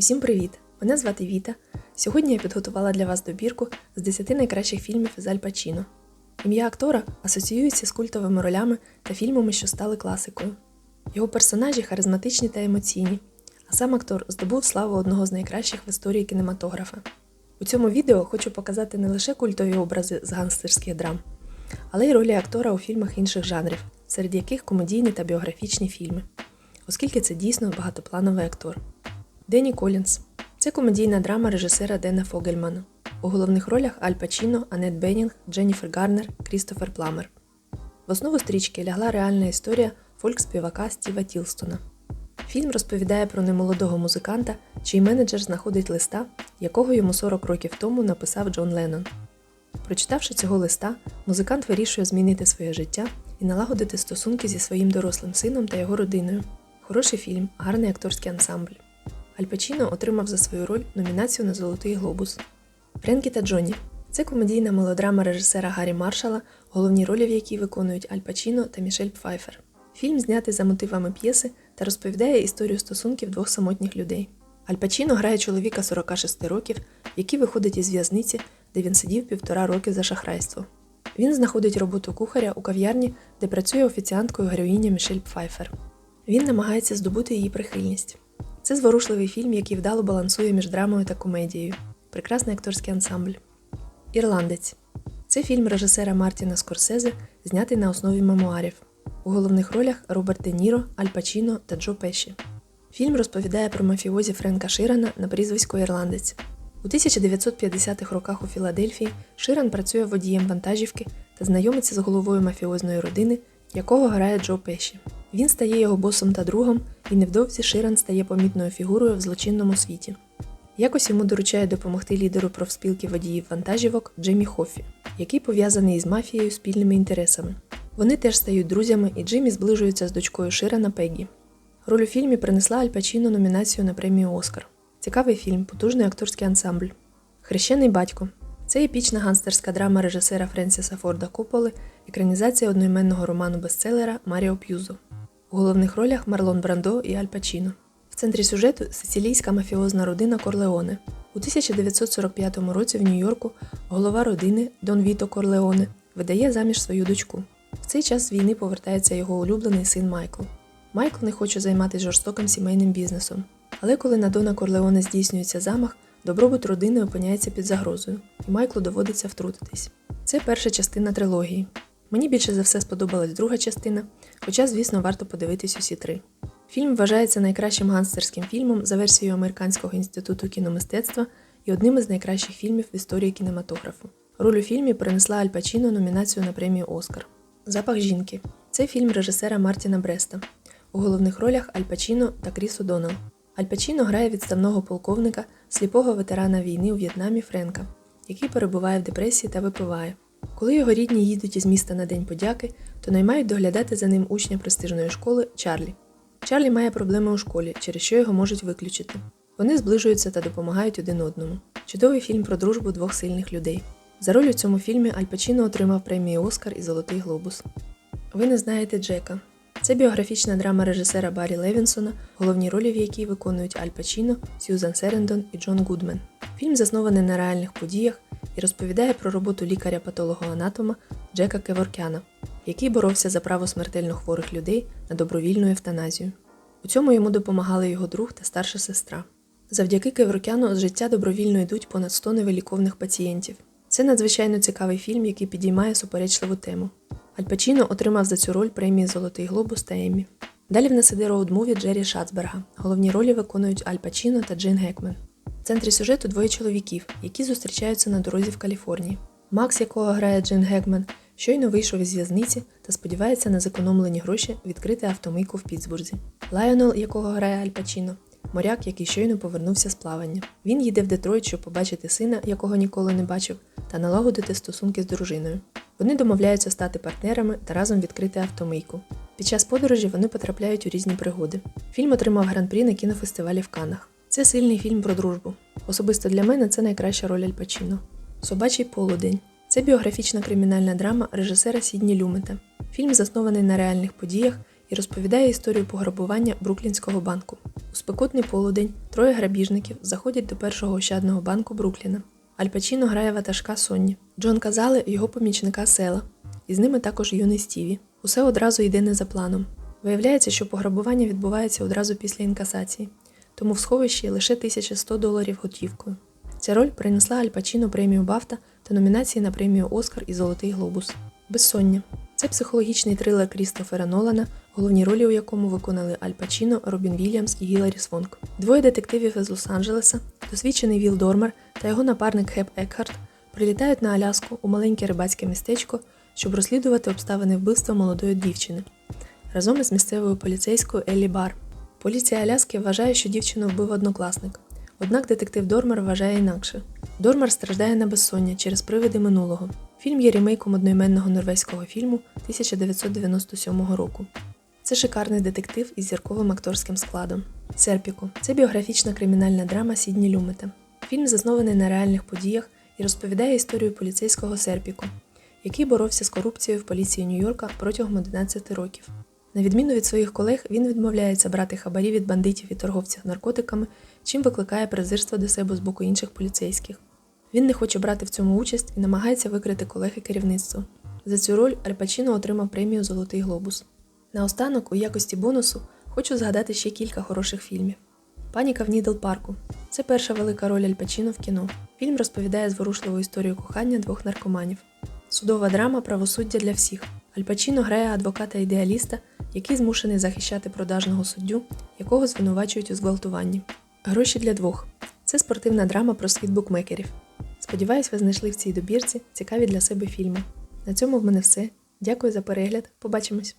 Усім привіт! Мене звати Віта. Сьогодні я підготувала для вас добірку з 10 найкращих фільмів із Аль Пачіно. Ім'я актора асоціюється з культовими ролями та фільмами, що стали класикою. Його персонажі харизматичні та емоційні, а сам актор здобув славу одного з найкращих в історії кінематографа. У цьому відео хочу показати не лише культові образи з гангстерських драм, але й ролі актора у фільмах інших жанрів, серед яких комедійні та біографічні фільми, оскільки це дійсно багатоплановий актор. Дені Колінс це комедійна драма режисера Дена Фогельмана. У головних ролях Аль Пачіно, Анет Беннінг, Дженніфер Гарнер, Крістофер Пламер. В основу стрічки лягла реальна історія фольк-співака Стіва Тілстона. Фільм розповідає про немолодого музиканта, чий менеджер знаходить листа, якого йому 40 років тому написав Джон Леннон. Прочитавши цього листа, музикант вирішує змінити своє життя і налагодити стосунки зі своїм дорослим сином та його родиною. Хороший фільм, гарний акторський ансамбль. Аль Пачіно отримав за свою роль номінацію на Золотий глобус. Френкі та Джонні це комедійна мелодрама режисера Гаррі Маршала, головні ролі в якій виконують Аль Пачіно та Мішель Пфайфер. Фільм знятий за мотивами п'єси та розповідає історію стосунків двох самотніх людей. Аль Пачіно грає чоловіка 46 років, який виходить із в'язниці, де він сидів півтора роки за шахрайство. Він знаходить роботу кухаря у кав'ярні, де працює офіціанткою героїня Мішель Пфайфер. Він намагається здобути її прихильність. Це зворушливий фільм, який вдало балансує між драмою та комедією. Прекрасний акторський ансамбль. Ірландець це фільм режисера Мартіна Скорсезе, знятий на основі мемуарів. У головних ролях Роберт Де Ніро, Аль Пачіно та Джо Пеші. Фільм розповідає про мафіозі Френка Ширана на прізвисько Ірландець. У 1950-х роках у Філадельфії Ширан працює водієм вантажівки та знайомиться з головою мафіозної родини, якого грає Джо Пеші. Він стає його босом та другом, і невдовзі Ширан стає помітною фігурою в злочинному світі. Якось йому доручає допомогти лідеру профспілки водіїв вантажівок Джиммі Хоффі, який пов'язаний із мафією спільними інтересами. Вони теж стають друзями, і Джиммі зближується з дочкою Ширана Пеггі. Роль у фільмі принесла Аль Пачіно номінацію на премію Оскар. Цікавий фільм, потужний акторський ансамбль. Хрещений батько це епічна ганстерська драма режисера Френсіса Форда Копполи, екранізація одноіменного роману бестселера Маріо П'юзо. У головних ролях Марлон Брандо і Аль Пачіно. В центрі сюжету сицилійська мафіозна родина Корлеоне. У 1945 році в Нью-Йорку голова родини Дон Віто Корлеоне видає заміж свою дочку. В цей час з війни повертається його улюблений син Майкл. Майкл не хоче займатися жорстоким сімейним бізнесом. Але коли на Дона Корлеоне здійснюється замах, добробут родини опиняється під загрозою, і Майклу доводиться втрутитись. Це перша частина трилогії. Мені більше за все сподобалась друга частина, хоча, звісно, варто подивитись усі три. Фільм вважається найкращим ганстерським фільмом за версією Американського інституту кіномистецтва і одним із найкращих фільмів в історії кінематографу. Роль у фільмі принесла Аль Пачіно номінацію на премію Оскар. Запах жінки це фільм режисера Мартіна Бреста. У головних ролях Аль Пачіно та Кріс О'Доннелл. Аль Пачіно грає відставного полковника, сліпого ветерана війни у В'єтнамі Френка, який перебуває в депресії та випиває. Коли його рідні їдуть із міста на День подяки, то наймають доглядати за ним учня престижної школи Чарлі. Чарлі має проблеми у школі, через що його можуть виключити. Вони зближуються та допомагають один одному. Чудовий фільм про дружбу двох сильних людей. За роль у цьому фільмі Аль Пачіно отримав премію Оскар і Золотий Глобус. Ви не знаєте Джека. Це біографічна драма режисера Баррі Левінсона, головні ролі в якій виконують Аль Пачіно, Сьюзан Серендон і Джон Гудмен. Фільм заснований на реальних подіях і розповідає про роботу лікаря-патологоанатома Джека Кеворкяна, який боровся за право смертельно хворих людей на добровільну евтаназію. У цьому йому допомагали його друг та старша сестра. Завдяки Кеворкяну з життя добровільно йдуть понад 100 невиліковних пацієнтів. Це надзвичайно цікавий фільм, який підіймає суперечливу тему. Аль Пачіно отримав за цю роль премії Золотий Глобус та Еммі. Далі в нас іде роуд-муві Джері Шацберга. Головні ролі виконують Аль Пачіно та Джин Гекмен. В центрі сюжету двоє чоловіків, які зустрічаються на дорозі в Каліфорнії. Макс, якого грає Джин Гекмен, щойно вийшов із в'язниці та сподівається на зекономлені гроші відкрити автомийку в Пітсбурзі. Лайонел, якого грає Аль Пачіно, моряк, який щойно повернувся з плавання. Він їде в Детройт, щоб побачити сина, якого ніколи не бачив, та налагодити стосунки з дружиною. Вони домовляються стати партнерами та разом відкрити автомийку. Під час подорожі вони потрапляють у різні пригоди. Фільм отримав гран-прі на кінофестивалі в Каннах. Це сильний фільм про дружбу. Особисто для мене це найкраща роль Аль Пачіно. Собачий полудень. Це біографічна кримінальна драма режисера Сідні Люмета. Фільм заснований на реальних подіях і розповідає історію пограбування Бруклінського банку. У спекотний полудень троє грабіжників заходять до першого ощадного банку Брукліна. Аль Пачіно грає ватажка Сонні, Джон Казале його помічника Села, і з ними також юний Стіві. Усе одразу йде не за планом. Виявляється, що пограбування відбувається одразу після інкасації, тому в сховищі лише 1100 доларів готівкою. Ця роль принесла Аль Пачіно премію Бафта та номінації на премію Оскар і Золотий Глобус. Безсоння це психологічний трилер Крістофера Нолана, головні ролі у якому виконали Аль Пачіно, Робін Вільямс і Гіларі Свонк. Двоє детективів із Лос-Анджелеса, досвідчений Віл Дормер та його напарник Хеп Екхарт, прилітають на Аляску у маленьке рибацьке містечко, щоб розслідувати обставини вбивства молодої дівчини разом із місцевою поліцейською Еллі Бар. Поліція Аляски вважає, що дівчину вбив однокласник. Однак детектив Дормер вважає інакше. Дормер страждає на безсоння через привиди минулого. Фільм є ремейком одноіменного норвезького фільму 1997 року. Це шикарний детектив із зірковим акторським складом. Серпіко це біографічна кримінальна драма Сідні Люмета. Фільм заснований на реальних подіях і розповідає історію поліцейського Серпіко, який боровся з корупцією в поліції Нью-Йорка протягом 11 років. На відміну від своїх колег, він відмовляється брати хабарі від бандитів і торговців наркотиками, чим викликає презирство до себе з боку інших поліцейських. Він не хоче брати в цьому участь і намагається викрити колег і керівництво. За цю роль Аль Пачіно отримав премію Золотий глобус. Наостанок, у якості бонусу, хочу згадати ще кілька хороших фільмів. Паніка в Нідл парку це перша велика роль Аль Пачіно в кіно. Фільм розповідає зворушливу історію кохання двох наркоманів. Судова драма Правосуддя для всіх. Аль Пачіно грає адвоката-ідеаліста, який змушений захищати продажного суддю, якого звинувачують у зґвалтуванні. Гроші для двох це спортивна драма про світ букмекерів. Сподіваюсь, ви знайшли в цій добірці цікаві для себе фільми. На цьому в мене все. Дякую за перегляд. Побачимось!